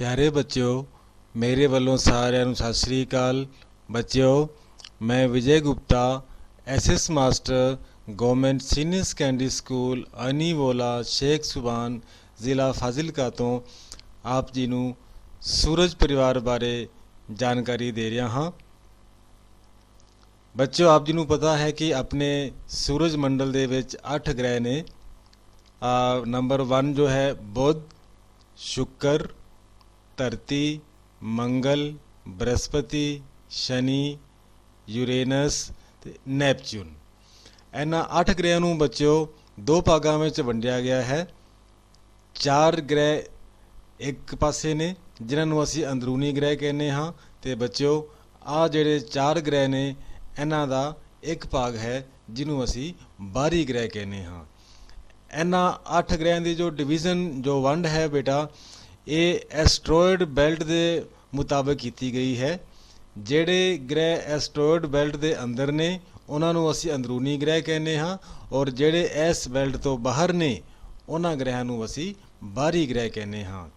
ਪਿਆਰੇ ਬੱਚਿਓ, ਮੇਰੇ ਵੱਲੋਂ ਸਾਰਿਆਂ ਨੂੰ ਸਤਿ ਸ੍ਰੀ ਅਕਾਲ। ਬੱਚਿਓ, ਮੈਂ Vijay Gupta SS master, government senior secondary school, Aniwala, Sheikh Subhan, ਜ਼ਿਲ੍ਹਾ ਫਾਜ਼ਿਲਕਾ ਤੋਂ ਆਪ ਜੀ ਨੂੰ ਸੂਰਜ ਪਰਿਵਾਰ ਬਾਰੇ ਜਾਣਕਾਰੀ ਦੇ ਰਿਹਾ ਹਾਂ। ਬੱਚਿਓ, ਆਪ ਜੀ ਨੂੰ ਪਤਾ ਹੈ ਕਿ ਆਪਣੇ ਸੂਰਜ ਮੰਡਲ ਦੇ ਵਿੱਚ 8 ਗ੍ਰਹਿ ਨੇ। ਨੰਬਰ 1 ਜੋ ਹੈ, ਬੁੱਧ, ਸ਼ੁੱਕਰ ਧਰਤੀ, ਮੰਗਲ, ਬ੍ਰਹਸਪਤੀ, ਸ਼ਨੀ, ਯੂਰੇਨਸ ਤੇ ਨੈਪਚੂਨ। ਇਹਨਾਂ 8 ਗ੍ਰਹਿਆਂ ਨੂੰ ਬੱਚਿਓ, ਦੋ ਭਾਗਾਂ ਵਿੱਚ ਵੰਡਿਆ ਗਿਆ ਹੈ। ਚਾਰ ਗ੍ਰਹਿ ਇੱਕ ਪਾਸੇ ਨੇ, ਜਿਨ੍ਹਾਂ ਨੂੰ ਅਸੀਂ ਅੰਦਰੂਨੀ ਗ੍ਰਹਿ ਕਹਿੰਦੇ ਹਾਂ। ਤੇ ਬੱਚਿਓ ਆ ਜਿਹੜੇ ਚਾਰ ਗ੍ਰਹਿ ਨੇ, ਇਹਨਾਂ ਦਾ ਇੱਕ ਭਾਗ ਹੈ, ਜਿਹਨੂੰ ਅਸੀਂ ਬਾਹਰੀ ਗ੍ਰਹਿ ਕਹਿੰਦੇ ਹਾਂ। ਇਹਨਾਂ 8 ਗ੍ਰਹਿਆਂ ਦੀ ਜੋ ਡਿਵੀਜ਼ਨ, ਜੋ ਵੰਡ ਹੈ ਬੇਟਾ ਇਹ ਐਸਟਰੋਇਡ ਬੈਲਟ ਦੇ ਮੁਤਾਬਕ ਕੀਤੀ ਗਈ ਹੈ। ਜਿਹੜੇ ਗ੍ਰਹਿ ਐਸਟਰੋਇਡ ਬੈਲਟ ਦੇ ਅੰਦਰ ਨੇ, ਉਹਨਾਂ ਨੂੰ ਅਸੀਂ ਅੰਦਰੂਨੀ ਗ੍ਰਹਿ ਕਹਿੰਦੇ ਹਾਂ ਔਰ ਜਿਹੜੇ ਇਸ ਬੈਲਟ ਤੋਂ ਬਾਹਰ ਨੇ, ਉਹਨਾਂ ਗ੍ਰਹਿਆਂ ਨੂੰ ਅਸੀਂ ਬਾਹਰੀ ਗ੍ਰਹਿ ਕਹਿੰਦੇ ਹਾਂ।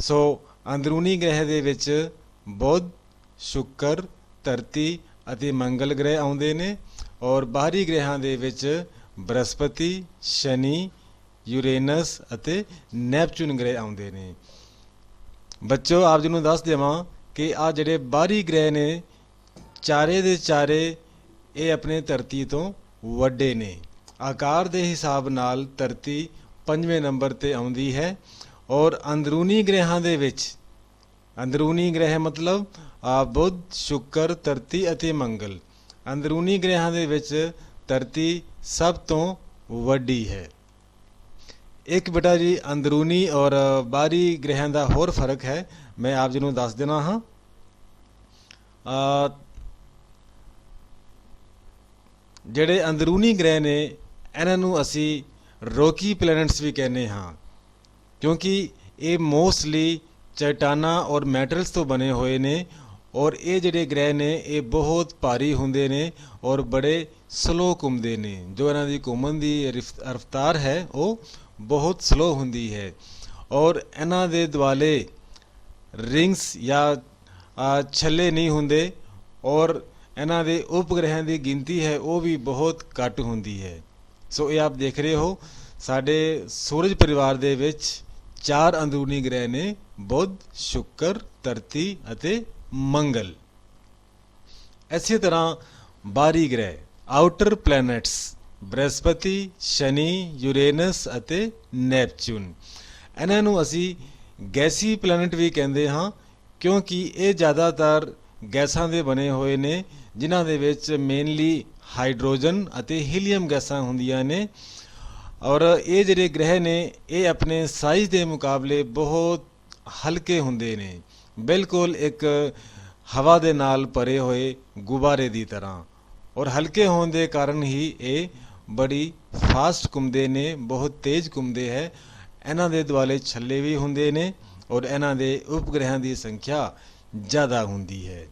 ਸੋ ਅੰਦਰੂਨੀ ਗ੍ਰਹਿ ਦੇ ਵਿੱਚ ਬੁੱਧ, ਸ਼ੁੱਕਰ, ਧਰਤੀ ਅਤੇ ਮੰਗਲ ਗ੍ਰਹਿ ਆਉਂਦੇ ਨੇ ਔਰ ਬਾਹਰੀ ਗ੍ਰਹਿਆਂ ਦੇ ਵਿੱਚ ਬ੍ਰਹਸਪਤੀ, ਸ਼ਨੀ, ਯੂਰੇਨਸ ਅਤੇ ਨੈਪਚੂਨ ਗ੍ਰਹਿ ਆਉਂਦੇ ਨੇ। ਬੱਚੋ, ਆਪ ਜੀ ਨੂੰ ਦੱਸ ਦੇਵਾਂ ਕਿ ਆ ਜਿਹੜੇ ਬਾਹਰੀ ਗ੍ਰਹਿ ਨੇ, ਚਾਰੇ ਦੇ ਚਾਰੇ ਇਹ ਆਪਣੇ ਧਰਤੀ ਤੋਂ ਵੱਡੇ ਨੇ। ਆਕਾਰ ਦੇ ਹਿਸਾਬ ਨਾਲ ਧਰਤੀ ਪੰਜਵੇਂ ਨੰਬਰ ਤੇ ਆਉਂਦੀ ਹੈ ਔਰ ਅੰਦਰੂਨੀ ਗ੍ਰਹਿਾਂ ਦੇ ਵਿੱਚ, ਅੰਦਰੂਨੀ ਗ੍ਰਹਿ ਮਤਲਬ ਬੁੱਧ, ਸ਼ੁੱਕਰ, ਧਰਤੀ ਅਤੇ ਮੰਗਲ। ਅੰਦਰੂਨੀ ਗ੍ਰਹਿਾਂ ਦੇ ਵਿੱਚ ਧਰਤੀ ਸਭ ਤੋਂ ਵੱਡੀ ਹੈ। ਇੱਕ ਬੇਟਾ ਜੀ, ਅੰਦਰੂਨੀ ਔਰ ਬਾਹਰੀ ਗ੍ਰਹਿਆਂ ਦਾ ਹੋਰ ਫ਼ਰਕ ਹੈ। ਮੈਂ ਆਪ ਜੀ ਨੂੰ ਦੱਸ ਦੇਣਾ ਹਾਂ। ਜਿਹੜੇ ਅੰਦਰੂਨੀ ਗ੍ਰਹਿ ਨੇ, ਇਹਨਾਂ ਨੂੰ ਅਸੀਂ ਰੋਕੀ ਪਲੈਨਟਸ ਵੀ ਕਹਿੰਦੇ ਹਾਂ। ਕਿਉਂਕਿ ਇਹ ਮੋਸਟਲੀ ਚਟਾਨਾ ਔਰ ਮੈਟਲਸ ਤੋਂ ਬਣੇ ਹੋਏ ਨੇ ਔਰ ਇਹ ਜਿਹੜੇ ਗ੍ਰਹਿ ਨੇ, ਇਹ ਬਹੁਤ ਭਾਰੀ ਹੁੰਦੇ ਨੇ ਔਰ ਬੜੇ ਸਲੋ ਘੁੰਮਦੇ ਨੇ। ਜੋ ਇਹਨਾਂ ਦੀ ਘੁੰਮਣ ਦੀ ਰਫ਼ਤਾਰ ਹੈ ਉਹ ਬਹੁਤ ਸਲੋ ਹੁੰਦੀ ਹੈ। ਔਰ ਇਹਨਾਂ ਦੇ ਦੁਆਲੇ ਰਿੰਗਸ ਜਾਂ ਛੱਲੇ ਨਹੀਂ ਹੁੰਦੇ। ਔਰ ਇਹਨਾਂ ਦੇ ਉਪਗ੍ਰਹਿਆਂ ਦੀ ਗਿਣਤੀ ਹੈ, ਉਹ ਵੀ ਬਹੁਤ ਘੱਟ ਹੁੰਦੀ ਹੈ। ਸੋ ਇਹ ਆਪ ਦੇਖ ਰਹੇ ਹੋ, ਸਾਡੇ ਸੂਰਜ ਪਰਿਵਾਰ ਦੇ ਵਿੱਚ ਚਾਰ ਅੰਦਰੂਨੀ ਗ੍ਰਹਿ ਨੇ ਬੁੱਧ, ਸ਼ੁੱਕਰ, ਧਰਤੀ ਅਤੇ ਮੰਗਲ। ਇਸੇ ਤਰ੍ਹਾਂ ਬਾਹਰੀ ਗ੍ਰਹਿ ਆਊਟਰ ਪਲੈਨਟਸ ਬ੍ਰਹਸਪਤੀ, ਸ਼ਨੀ, ਯੂਰੇਨਸ ਅਤੇ ਨੈਪਚੂਨ। ਇਹਨਾਂ ਨੂੰ ਅਸੀਂ ਗੈਸੀ ਪਲੈਨਟ ਵੀ ਕਹਿੰਦੇ ਹਾਂ, ਕਿਉਂਕਿ ਇਹ ਜ਼ਿਆਦਾਤਰ ਗੈਸਾਂ ਦੇ ਬਣੇ ਹੋਏ ਨੇ, ਜਿਨ੍ਹਾਂ ਦੇ ਵਿੱਚ ਮੇਨਲੀ ਹਾਈਡਰੋਜਨ ਅਤੇ ਹੀਲੀਅਮ ਗੈਸਾਂ ਹੁੰਦੀਆਂ ਨੇ। ਔਰ ਇਹ ਜਿਹੜੇ ਗ੍ਰਹਿ ਨੇ, ਇਹ ਆਪਣੇ ਸਾਈਜ਼ ਦੇ ਮੁਕਾਬਲੇ ਬਹੁਤ ਹਲਕੇ ਹੁੰਦੇ ਨੇ। ਬਿਲਕੁਲ ਇੱਕ ਹਵਾ ਦੇ ਨਾਲ ਭਰੇ ਹੋਏ ਗੁਬਾਰੇ ਦੀ ਤਰ੍ਹਾਂ। ਔਰ ਹਲਕੇ ਹੋਣ ਦੇ ਕਾਰਨ ਹੀ ਇਹ ਬੜੀ ਫਾਸਟ ਘੁੰਮਦੇ ਨੇ, ਬਹੁਤ ਤੇਜ਼ ਘੁੰਮਦੇ ਹੈ। ਇਹਨਾਂ ਦੇ ਦੁਆਲੇ ਛੱਲੇ ਵੀ ਹੁੰਦੇ ਨੇ ਔਰ ਇਹਨਾਂ ਦੇ ਉਪਗ੍ਰਹਿਾਂ ਦੀ ਸੰਖਿਆ ਜ਼ਿਆਦਾ ਹੁੰਦੀ ਹੈ।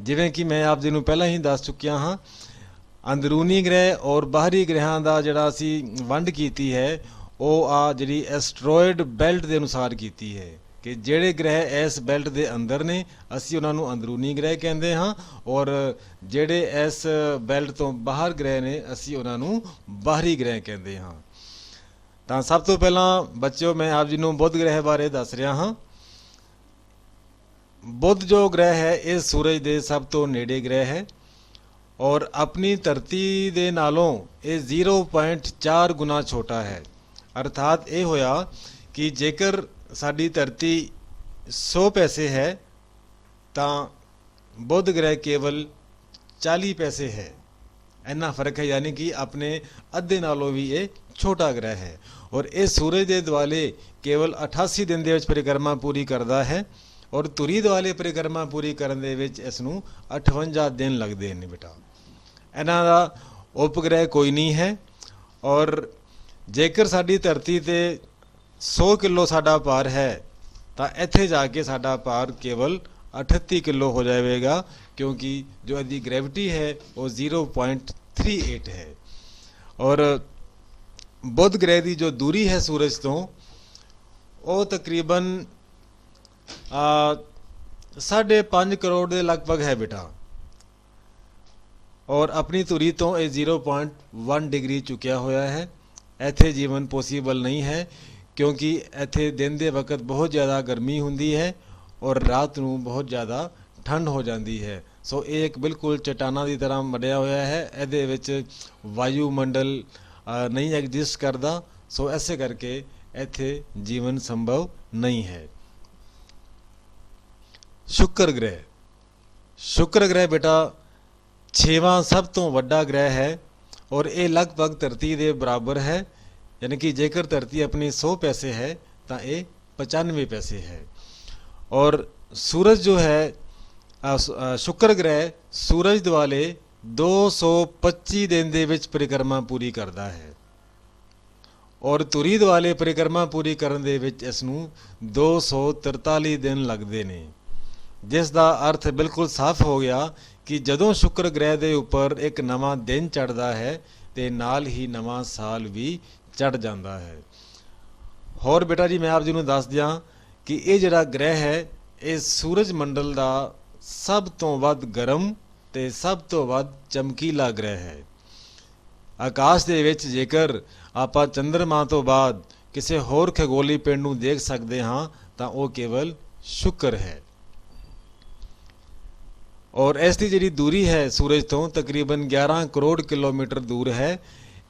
ਜਿਵੇਂ ਕਿ ਮੈਂ ਆਪ ਜੀ ਨੂੰ ਪਹਿਲਾਂ ਹੀ ਦੱਸ ਚੁੱਕਿਆ ਹਾਂ, ਅੰਦਰੂਨੀ ਗ੍ਰਹਿ ਔਰ ਬਾਹਰੀ ਗ੍ਰਹਿਾਂ ਦਾ ਜਿਹੜਾ ਅਸੀਂ ਵੰਡ ਕੀਤੀ ਹੈ, ਉਹ ਆ ਜਿਹੜੀ ਐਸਟਰੋਇਡ ਬੈਲਟ ਦੇ ਅਨੁਸਾਰ ਕੀਤੀ ਹੈ। ਕਿ ਜਿਹੜੇ ਗ੍ਰਹਿ ਇਸ ਬੈਲਟ ਦੇ ਅੰਦਰ ਨੇ, ਅਸੀਂ ਉਹਨਾਂ ਨੂੰ ਅੰਦਰੂਨੀ ਗ੍ਰਹਿ ਕਹਿੰਦੇ ਹਾਂ ਔਰ ਜਿਹੜੇ ਇਸ ਬੈਲਟ ਤੋਂ ਬਾਹਰ ਗ੍ਰਹਿ ਨੇ, ਅਸੀਂ ਉਹਨਾਂ ਨੂੰ ਬਾਹਰੀ ਗ੍ਰਹਿ ਕਹਿੰਦੇ ਹਾਂ। ਤਾਂ ਸਭ ਤੋਂ ਪਹਿਲਾਂ ਬੱਚਿਓ, ਮੈਂ ਆਪ ਜੀ ਨੂੰ ਬੁੱਧ ਗ੍ਰਹਿ ਬਾਰੇ ਦੱਸ ਰਿਹਾ ਹਾਂ। ਬੁੱਧ ਜੋ ਗ੍ਰਹਿ ਹੈ, ਇਹ ਸੂਰਜ ਦੇ ਸਭ ਤੋਂ ਨੇੜੇ ਗ੍ਰਹਿ ਹੈ ਔਰ ਆਪਣੀ ਧਰਤੀ ਦੇ ਨਾਲੋਂ ਇਹ 0.4 ਗੁਣਾ ਛੋਟਾ ਹੈ। ਅਰਥਾਤ ਇਹ ਹੋਇਆ ਕਿ ਜੇਕਰ ਸਾਡੀ ਧਰਤੀ 100 ਪੈਸੇ ਹੈ, ਤਾਂ ਬੁੱਧ ਗ੍ਰਹਿ ਕੇਵਲ 40 ਪੈਸੇ ਹੈ। ਇੰਨਾ ਫ਼ਰਕ ਹੈ ਯਾਨੀ ਕਿ ਆਪਣੇ ਅੱਧੇ ਨਾਲੋਂ ਵੀ ਇਹ ਛੋਟਾ ਗ੍ਰਹਿ ਹੈ। ਔਰ ਇਹ ਸੂਰਜ ਦੇ ਦੁਆਲੇ ਕੇਵਲ 88 ਦਿਨ ਦੇ ਵਿੱਚ ਪਰਿਕਰਮਾ ਪੂਰੀ ਕਰਦਾ ਹੈ ਔਰ ਤੁਰੀ ਦੁਆਲੇ ਪਰਿਕਰਮਾ ਪੂਰੀ ਕਰਨ ਦੇ ਵਿੱਚ ਇਸ ਨੂੰ 58 ਦਿਨ ਲੱਗਦੇ ਨੇ ਬੇਟਾ। ਇਹਨਾਂ ਦਾ ਉਪਗ੍ਰਹਿ ਕੋਈ ਨਹੀਂ ਹੈ ਔਰ ਜੇਕਰ ਸਾਡੀ ਧਰਤੀ ਤੇ 100 ਕਿਲੋ ਸਾਡਾ ਭਾਰ ਹੈ ਤਾਂ ਇੱਥੇ ਜਾ ਕੇ ਸਾਡਾ ਭਾਰ ਕੇਵਲ 38 ਕਿਲੋ ਹੋ ਜਾਵੇਗਾ ਕਿਉਂਕਿ ਜੋ ਇਹਦੀ ਗ੍ਰੈਵਿਟੀ ਹੈ ਉਹ 0.38 ਹੈ ਔਰ ਬੁੱਧ ਗ੍ਰਹਿ ਦੀ ਜੋ ਦੂਰੀ ਹੈ ਸੂਰਜ ਤੋਂ ਉਹ ਤਕਰੀਬਨ ਆ ਸਾਢੇ 5 ਕਰੋੜ ਦੇ ਲਗਭਗ ਹੈ ਬੇਟਾ ਔਰ ਆਪਣੀ ਧੁਰੀ ਤੋਂ ਇਹ 0.1 ਡਿਗਰੀ ਚੁੱਕਿਆ ਹੋਇਆ ਹੈ ਇੱਥੇ ਜੀਵਨ ਪੋਸੀਬਲ ਨਹੀਂ ਹੈ ਕਿਉਂਕਿ ਇੱਥੇ ਦਿਨ ਦੇ ਵਕਤ ਬਹੁਤ ਜ਼ਿਆਦਾ ਗਰਮੀ ਹੁੰਦੀ ਹੈ ਔਰ ਰਾਤ ਨੂੰ ਬਹੁਤ ਜ਼ਿਆਦਾ ਠੰਡ ਹੋ ਜਾਂਦੀ ਹੈ। ਸੋ ਇਹ ਇੱਕ ਬਿਲਕੁਲ ਚਟਾਨਾਂ ਦੀ ਤਰ੍ਹਾਂ ਮੜਿਆ ਹੋਇਆ ਹੈ। ਇਹਦੇ ਵਿੱਚ ਵਾਯੂਮੰਡਲ ਅ, ਨਹੀਂ ਐਗਜ਼ਿਸਟ ਕਰਦਾ। ਸੋ ਐਸੇ ਕਰਕੇ ਇੱਥੇ ਜੀਵਨ ਸੰਭਵ ਨਹੀਂ ਹੈ। ਸ਼ੁੱਕਰ ਗ੍ਰਹਿ। ਸ਼ੁੱਕਰ ਗ੍ਰਹਿ ਬੇਟਾ ਛੇਵਾਂ ਸਭ ਤੋਂ ਵੱਡਾ ਗ੍ਰਹਿ ਹੈ ਔਰ ਇਹ ਲਗਭਗ ਧਰਤੀ ਦੇ ਬਰਾਬਰ ਹੈ। ਯਾਨੀ ਕਿ ਜੇਕਰ ਧਰਤੀ ਆਪਣੀ 100 ਪੈਸੇ ਹੈ ਤਾਂ ਇਹ 95 ਪੈਸੇ ਹੈ ਔਰ ਸੂਰਜ ਜੋ ਹੈ ਸ਼ੁਕਰ ਗ੍ਰਹਿ ਸੂਰਜ ਦੁਆਲੇ 225 ਦਿਨ ਦੇ ਵਿੱਚ ਪਰਿਕਰਮਾ ਪੂਰੀ ਕਰਦਾ ਹੈ ਔਰ ਧੁਰੀ ਦੁਆਲੇ ਪਰਿਕਰਮਾ ਪੂਰੀ ਕਰਨ ਦੇ ਵਿੱਚ ਇਸ ਨੂੰ 243 ਦਿਨ ਲੱਗਦੇ ਨੇ ਜਿਸ ਦਾ ਅਰਥ ਬਿਲਕੁਲ ਸਾਫ਼ ਹੋ ਗਿਆ ਕਿ ਜਦੋਂ ਸ਼ੁੱਕਰ ਗ੍ਰਹਿ ਦੇ ਉੱਪਰ ਇੱਕ ਨਵਾਂ ਦਿਨ ਚੜ੍ਹਦਾ ਹੈ ਤੇ ਨਾਲ ਹੀ ਨਵਾਂ ਸਾਲ ਵੀ ਚੜ੍ਹ ਜਾਂਦਾ ਹੈ। ਹੋਰ ਬੇਟਾ ਜੀ, ਮੈਂ ਆਪ ਜੀ ਨੂੰ ਦੱਸ ਦਿਆਂ ਕਿ ਇਹ ਜਿਹੜਾ ਗ੍ਰਹਿ ਹੈ, ਇਹ ਸੂਰਜ ਮੰਡਲ ਦਾ ਸਭ ਤੋਂ ਵੱਧ ਗਰਮ ਤੇ ਸਭ ਤੋਂ ਵੱਧ ਚਮਕੀਲਾ ਗ੍ਰਹਿ ਹੈ। ਆਕਾਸ਼ ਦੇ ਵਿੱਚ ਜੇਕਰ ਆਪਾਂ ਚੰ드ਰਮਾ ਤੋਂ ਬਾਅਦ ਕਿਸੇ ਹੋਰ ਖਗੋਲੀ ਪਿੰਡ ਨੂੰ ਦੇਖ ਸਕਦੇ ਹਾਂ, ਤਾਂ ਉਹ ਕੇਵਲ ਸ਼ੁੱਕਰ ਹੈ। ਔਰ ਇਸ ਦੀ ਜਿਹੜੀ ਦੂਰੀ ਹੈ ਸੂਰਜ ਤੋਂ ਤਕਰੀਬਨ 11 ਕਰੋੜ ਕਿਲੋਮੀਟਰ ਦੂਰ ਹੈ।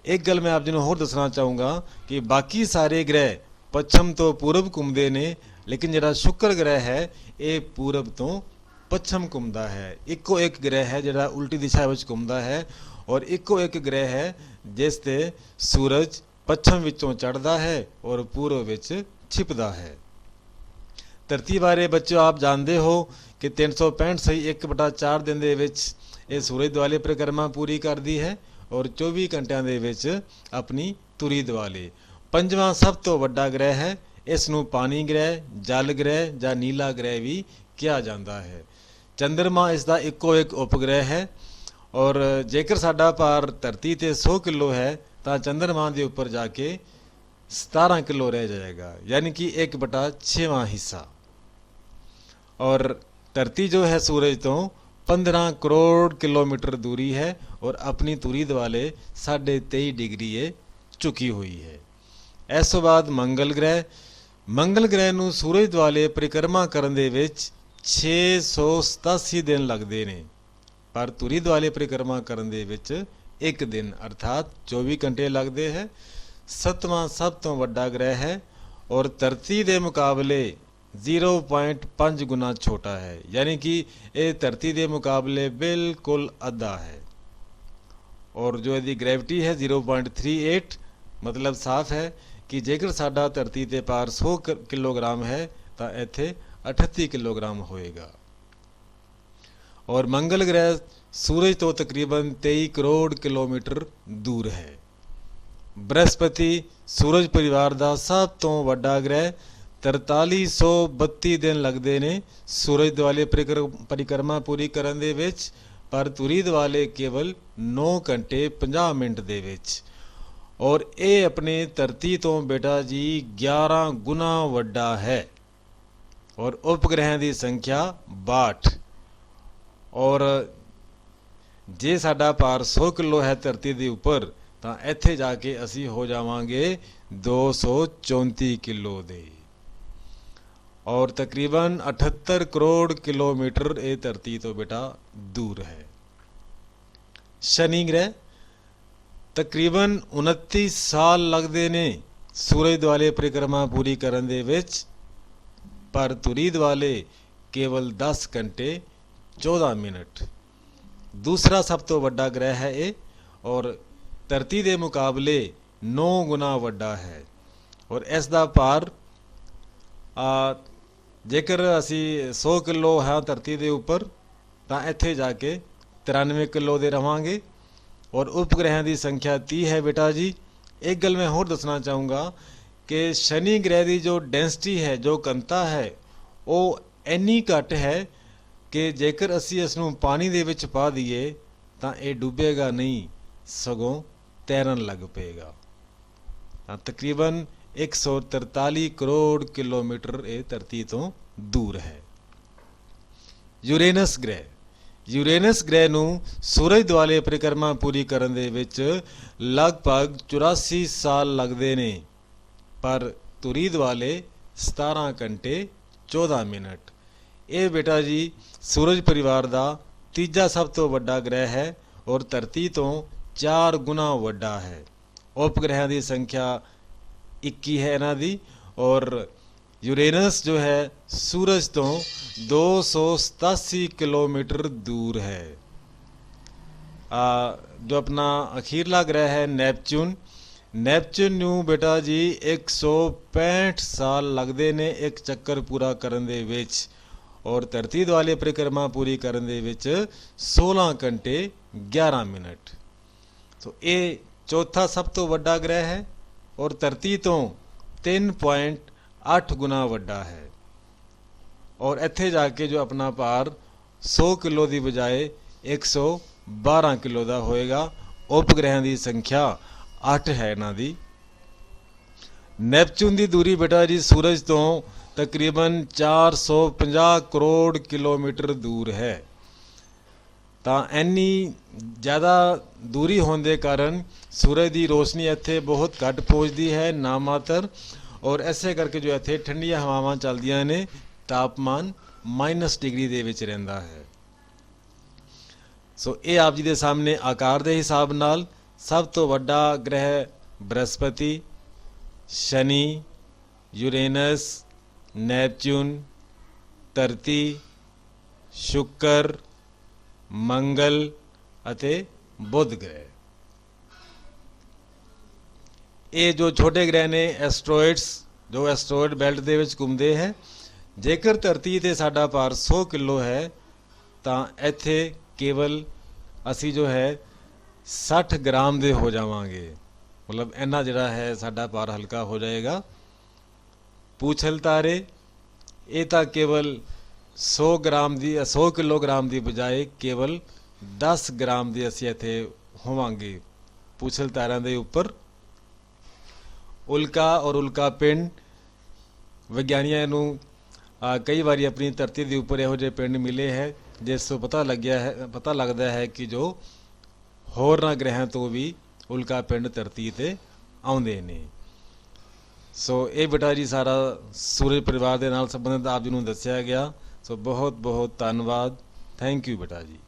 ਇੱਕ ਗੱਲ ਮੈਂ ਆਪ ਜੀ ਨੂੰ ਹੋਰ ਦੱਸਣਾ ਚਾਹੂੰਗਾ ਕਿ ਬਾਕੀ ਸਾਰੇ ਗ੍ਰਹਿ ਪੱਛਮ ਤੋਂ ਪੂਰਬ ਘੁੰਮਦੇ ਨੇ, ਲੇਕਿਨ ਜਿਹੜਾ ਸ਼ੁੱਕਰ ਗ੍ਰਹਿ ਹੈ, ਇਹ ਪੂਰਬ ਤੋਂ ਪੱਛਮ ਘੁੰਮਦਾ ਹੈ। ਇੱਕੋ ਇੱਕ ਗ੍ਰਹਿ ਹੈ ਜਿਹੜਾ ਉਲਟੀ ਦਿਸ਼ਾ ਵਿੱਚ ਘੁੰਮਦਾ ਹੈ ਔਰ ਇੱਕੋ ਇੱਕ ਗ੍ਰਹਿ ਹੈ ਜਿਸ ਤੇ ਸੂਰਜ ਪੱਛਮ ਵਿੱਚੋਂ ਚੜ੍ਹਦਾ ਹੈ ਔਰ ਪੂਰਬ ਵਿੱਚ ਛਿਪਦਾ ਹੈ। ਧਰਤੀ ਬਾਰੇ ਬੱਚਿਓ ਆਪ ਜਾਣਦੇ ਹੋ ਕਿ 365 ਸਹੀ 1/4 ਦਿਨ ਦੇ ਵਿੱਚ ਇਹ ਸੂਰਜ ਦੁਆਲੇ ਪਰਿਕਰਮਾ ਪੂਰੀ ਕਰਦੀ ਹੈ ਔਰ 24 ਘੰਟਿਆਂ ਦੇ ਵਿੱਚ ਆਪਣੀ ਤੁਰੀ ਦਵਾ ਲੇ। ਪੰਜਵਾਂ ਸਭ ਤੋਂ ਵੱਡਾ ਗ੍ਰਹਿ ਹੈ, ਇਸ ਨੂੰ ਪਾਣੀ ਗ੍ਰਹਿ, ਜਲ ਗ੍ਰਹਿ ਜਾਂ ਨੀਲਾ ਗ੍ਰਹਿ ਵੀ ਕਿਹਾ ਜਾਂਦਾ ਹੈ। ਚੰਦਰਮਾ ਇਸ ਦਾ ਇੱਕੋ ਇੱਕ ਉਪਗ੍ਰਹਿ ਹੈ ਔਰ ਜੇਕਰ ਸਾਡਾ ਭਾਰ ਧਰਤੀ ਤੇ 100 ਕਿਲੋ ਹੈ, ਤਾਂ ਚੰਦਰਮਾ ਦੇ ਉੱਪਰ ਜਾ ਕੇ 17 ਕਿਲੋ ਰਹਿ ਜਾਏਗਾ, ਯਾਨੀ ਕਿ 1/6ਵਾਂ ਹਿੱਸਾ। ਔਰ ਧਰਤੀ ਜੋ ਹੈ ਸੂਰਜ ਤੋਂ 15 ਕਰੋੜ ਕਿਲੋਮੀਟਰ ਦੂਰੀ ਹੈ ਔਰ ਆਪਣੀ ਧੁਰੀ ਦਿਵਾਲੇ 23.5 ਡਿਗਰੀ ਏ ਝੁਕੀ ਹੋਈ ਹੈ। ਇਸ ਤੋਂ ਬਾਅਦ ਮੰਗਲ ਗ੍ਰਹਿ। ਮੰਗਲ ਗ੍ਰਹਿ ਨੂੰ ਸੂਰਜ ਦਿਵਾਲੇ ਪਰਿਕਰਮਾ ਕਰਨ ਦੇ ਵਿੱਚ 687 ਦਿਨ ਲੱਗਦੇ ਨੇ। ਪਰ ਧੁਰੀ ਦਿਵਾਲੇ ਪਰਿਕਰਮਾ ਕਰਨ ਦੇ ਵਿੱਚ ਇੱਕ ਦਿਨ, ਅਰਥਾਤ 24 ਘੰਟੇ ਲੱਗਦੇ ਹੈ। ਸਤਵਾਂ ਸਭ ਤੋਂ ਵੱਡਾ ਗ੍ਰਹਿ ਹੈ ਔਰ ਧਰਤੀ ਦੇ ਮੁਕਾਬਲੇ 0.5 ਗੁਣਾ ਛੋਟਾ ਹੈ ਯਾਨੀ ਕਿ ਇਹ ਧਰਤੀ ਦੇ ਮੁਕਾਬਲੇ ਬਿਲਕੁਲ ਅੱਧਾ ਹੈ ਔਰ ਜੋ ਇਹਦੀ ਗ੍ਰੈਵਿਟੀ ਹੈ 0.38 ਮਤਲਬ ਸਾਫ਼ ਹੈ ਕਿ ਜੇਕਰ ਸਾਡਾ ਧਰਤੀ ਤੇ ਭਾਰ 100 ਕ- ਕਿਲੋਗ੍ਰਾਮ ਹੈ ਤਾਂ ਇੱਥੇ 38 ਕਿਲੋਗ੍ਰਾਮ ਹੋਏਗਾ ਔਰ ਮੰਗਲ ਗ੍ਰਹਿ ਸੂਰਜ ਤੋਂ ਤਕਰੀਬਨ 23 ਕਰੋੜ ਕਿਲੋਮੀਟਰ ਦੂਰ ਹੈ ਬ੍ਰਹਸਪਤੀ ਸੂਰਜ ਪਰਿਵਾਰ ਦਾ ਸਭ ਤੋਂ ਵੱਡਾ ਗ੍ਰਹਿ 4332 ਦਿਨ ਲੱਗਦੇ ਨੇ। ਸੂਰਜ ਦੁਆਲੇ ਪਰਿਕਰ- ਪਰਿਕਰਮਾ ਪੂਰੀ ਕਰਨ ਦੇ ਵਿੱਚ, ਪਰ ਤੁਰੀ ਦੁਆਲੇ ਕੇਵਲ 9 ਘੰਟੇ 50 ਮਿੰਟ ਦੇ ਵਿੱਚ। ਔਰ ਇਹ ਆਪਣੇ ਧਰਤੀ ਤੋਂ ਬੇਟਾ ਜੀ 11 ਗੁਣਾ ਵੱਡਾ ਹੈ। ਔਰ ਉਪਗ੍ਰਹਿਆਂ ਦੀ ਸੰਖਿਆ 62 ਔਰ ਜੇ ਸਾਡਾ ਭਾਰ 100 ਕਿਲੋ ਹੈ ਧਰਤੀ ਦੇ ਉੱਪਰ, ਤਾਂ ਇੱਥੇ ਜਾ ਕੇ ਅਸੀਂ ਹੋ ਜਾਵਾਂਗੇ 234 ਕਿਲੋ ਦੇ। ਔਰ ਤਕਰੀਬਨ 78 ਕਰੋੜ ਕਿਲੋਮੀਟਰ ਇਹ ਧਰਤੀ ਤੋਂ ਬੇਟਾ ਦੂਰ ਹੈ। ਸ਼ਨੀ ਗ੍ਰਹਿ ਤਕਰੀਬਨ 29 ਸਾਲ ਲੱਗਦੇ ਨੇ ਸੂਰਜ ਦੁਆਲੇ ਪਰਿਕਰਮਾ ਪੂਰੀ ਕਰਨ ਦੇ ਵਿੱਚ, ਪਰ ਤੁਰੀ ਦੁਆਲੇ ਕੇਵਲ 10 ਘੰਟੇ 14 ਮਿੰਟ। ਦੂਸਰਾ ਸਭ ਤੋਂ ਵੱਡਾ ਗ੍ਰਹਿ ਹੈ ਇਹ ਔਰ ਧਰਤੀ ਦੇ ਮੁਕਾਬਲੇ 9 ਗੁਣਾ ਵੱਡਾ ਹੈ। ਔਰ ਇਸ ਦਾ ਭਾਰ, ਆ ਜੇਕਰ ਅਸੀਂ 100 ਕਿਲੋ ਹਾਂ ਧਰਤੀ ਦੇ ਉੱਪਰ, ਤਾਂ ਇੱਥੇ ਜਾ ਕੇ 93 ਕਿਲੋ ਦੇ ਰਵਾਂਗੇ। ਔਰ ਉਪਗ੍ਰਹਿਾਂ ਦੀ ਸੰਖਿਆ 30 ਹੈ ਬੇਟਾ ਜੀ। ਇੱਕ ਗੱਲ ਮੈਂ ਹੋਰ ਦੱਸਣਾ ਚਾਹੂੰਗਾ ਕਿ ਸ਼ਨੀ ਗ੍ਰਹਿ ਦੀ ਜੋ ਡੈਂਸਿਟੀ ਹੈ, ਜੋ ਕੰਤਾ ਹੈ, ਉਹ ਇੰਨੀ ਘੱਟ ਹੈ ਕਿ ਜੇਕਰ ਅਸੀਂ ਇਸ ਨੂੰ ਪਾਣੀ ਦੇ ਵਿੱਚ ਪਾ ਦਈਏ, ਤਾਂ ਇਹ ਡੁੱਬੇਗਾ ਨਹੀਂ, ਸਗੋਂ ਤੈਰਨ ਲੱਗ ਪਏਗਾ। ਤਾਂ ਤਕਰੀਬਨ 143 ਕਰੋੜ ਕਿਲੋਮੀਟਰ ਇਹ ਧਰਤੀ ਤੋਂ ਦੂਰ ਹੈ ਯੂਰੇਨਸ ਗ੍ਰਹਿ ਯੂਰੇਨਸ ਗ੍ਰਹਿ ਨੂੰ ਸੂਰਜ ਦੁਆਲੇ ਪਰਿਕਰਮਾ ਪੂਰੀ ਕਰਨ ਦੇ ਵਿੱਚ ਲਗਭਗ 84 ਸਾਲ ਲੱਗਦੇ ਨੇ ਪਰ ਧੁਰੀ ਦੁਆਲੇ 17 ਘੰਟੇ 14 ਮਿੰਟ ਇਹ ਬੇਟਾ ਜੀ ਸੂਰਜ ਪਰਿਵਾਰ ਦਾ ਤੀਜਾ ਸਭ ਤੋਂ ਵੱਡਾ ਗ੍ਰਹਿ ਹੈ ਔਰ ਧਰਤੀ ਤੋਂ 4 ਗੁਣਾ ਵੱਡਾ ਹੈ ਉਪਗ੍ਰਹਿਆਂ ਦੀ ਸੰਖਿਆ 21 ਹੈ ਇਹਨਾਂ ਦੀ ਔਰ ਯੂਰੇਨਸ ਜੋ ਹੈ ਸੂਰਜ ਤੋਂ 287 ਕਿਲੋਮੀਟਰ ਦੂਰ ਹੈ ਆ ਜੋ ਆਪਣਾ ਅਖੀਰਲਾ ਗ੍ਰਹਿ ਹੈ ਨੈਪਚੂਨ ਨੈਪਚੂਨ ਨੂੰ ਬੇਟਾ ਜੀ 165 ਸਾਲ ਲੱਗਦੇ ਨੇ ਇੱਕ ਚੱਕਰ ਪੂਰਾ ਕਰਨ ਦੇ ਵਿੱਚ ਔਰ ਧਰਤੀ ਦੁਆਲੇ ਪਰਿਕਰਮਾ ਪੂਰੀ ਕਰਨ ਦੇ ਵਿੱਚ 16 ਘੰਟੇ 11 ਮਿੰਟ ਸੋ ਇਹ ਚੌਥਾ ਸਭ ਤੋਂ ਵੱਡਾ ਗ੍ਰਹਿ ਹੈ ਔਰ ਧਰਤੀ ਤੋਂ 3.8 ਗੁਣਾ ਵੱਡਾ ਹੈ। ਔਰ ਇੱਥੇ ਜਾ ਕੇ ਜੋ ਆਪਣਾ ਭਾਰ 100 ਕਿਲੋ ਦੀ ਬਜਾਏ 112 ਕਿਲੋ ਦਾ ਹੋਏਗਾ, ਉਪਗ੍ਰਹਿਾਂ ਦੀ ਸੰਖਿਆ 8 ਹੈ ਇਹਨਾਂ ਦੀ। ਨੈਪਚੂਨ ਦੀ ਦੂਰੀ ਬੇਟਾ ਜੀ ਸੂਰਜ ਤੋਂ ਤਕਰੀਬਨ 450 ਕਰੋੜ ਕਿਲੋਮੀਟਰ ਦੂਰ ਹੈ। ਤਾਂ ਇੰਨੀ ਜ਼ਿਆਦਾ ਦੂਰੀ ਹੋਣ ਦੇ ਕਾਰਨ ਸੂਰਜ ਦੀ ਰੋਸ਼ਨੀ ਇੱਥੇ ਬਹੁਤ ਘੱਟ ਪਹੁੰਚਦੀ ਹੈ, ਨਾ ਮਾਤਰ। ਔਰ ਐਸੇ ਕਰਕੇ ਜੋ ਇੱਥੇ ਠੰਡੀਆਂ ਹਵਾਵਾਂ ਚੱਲਦੀਆਂ ਨੇ, ਤਾਪਮਾਨ ਮਾਈਨਸ ਡਿਗਰੀ ਦੇ ਵਿੱਚ ਰਹਿੰਦਾ ਹੈ। ਸੋ ਇਹ ਆਪ ਜੀ ਦੇ ਸਾਹਮਣੇ ਆਕਾਰ ਦੇ ਹਿਸਾਬ ਨਾਲ ਸਭ ਤੋਂ ਵੱਡਾ ਗ੍ਰਹਿ ਬ੍ਰਹਸਪਤੀ, ਸ਼ਨੀ, ਯੂਰੇਨਸ, ਨੈਪਚੂਨ, ਧਰਤੀ, ਸ਼ੁੱਕਰ ਮੰਗਲ ਅਤੇ ਬੁੱਧ ਗ੍ਰਹਿ। ਇਹ ਜੋ ਛੋਟੇ ਗ੍ਰਹਿ ਨੇ ਐਸਟਰੋਇਡਸ ਜੋ ਐਸਟਰੋਇਡ ਬੈਲਟ ਦੇ ਵਿੱਚ ਘੁੰਮਦੇ ਹੈ, ਜੇਕਰ ਧਰਤੀ ਤੇ ਸਾਡਾ ਭਾਰ 100 ਕਿਲੋ ਹੈ, ਤਾਂ ਇੱਥੇ ਕੇਵਲ ਅਸੀਂ ਜੋ ਹੈ 60 ਗ੍ਰਾਮ ਦੇ ਹੋ ਜਾਵਾਂਗੇ। ਮਤਲਬ ਇੰਨਾ ਜਿਹੜਾ ਹੈ ਸਾਡਾ ਭਾਰ ਹਲਕਾ ਹੋ ਜਾਏਗਾ। ਪੂਛਲ ਤਾਰੇ, ਇਹ ਤਾਂ ਕੇਵਲ 100 ਗ੍ਰਾਮ ਦੀ 100 ਕਿਲੋਗ੍ਰਾਮ ਦੀ ਬਜਾਏ ਕੇਵਲ 10 ਗ੍ਰਾਮ ਦੀ ਅਸੀਂ ਇੱਥੇ ਹੋਵਾਂਗੇ। ਪੂਛਲ ਤਾਰਿਆਂ ਦੇ ਉੱਪਰ। ਉਲਕਾ ਔਰ ਉਲਕਾ ਪਿੰਡ। ਵਿਗਿਆਨੀਆਂ ਨੂੰ ਕਈ ਵਾਰੀ ਆਪਣੀ ਧਰਤੀ ਦੇ ਉੱਪਰ ਇਹੋ ਜਿਹੇ ਪਿੰਡ ਮਿਲੇ ਹੈ, ਜਿਸ ਤੋਂ ਪਤਾ ਲੱਗਿਆ ਹੈ, ਪਤਾ ਲੱਗਦਾ ਹੈ ਕਿ ਜੋ ਹੋਰਨਾਂ ਗ੍ਰਹਿਆਂ ਤੋਂ ਵੀ ਉਲਕਾ ਪਿੰਡ ਧਰਤੀ ਤੇ ਆਉਂਦੇ ਨੇ। ਸੋ ਇਹ ਬੇਟਾ ਜੀ ਸਾਰਾ ਸੂਰਜ ਪਰਿਵਾਰ ਦੇ ਨਾਲ ਸੰਬੰਧਿਤ ਆਪ ਜੀ ਨੂੰ ਦੱਸਿਆ ਗਿਆ। ਸੋ ਬਹੁਤ ਬਹੁਤ ਧੰਨਵਾਦ। ਥੈਂਕ ਯੂ ਬੇਟਾ ਜੀ।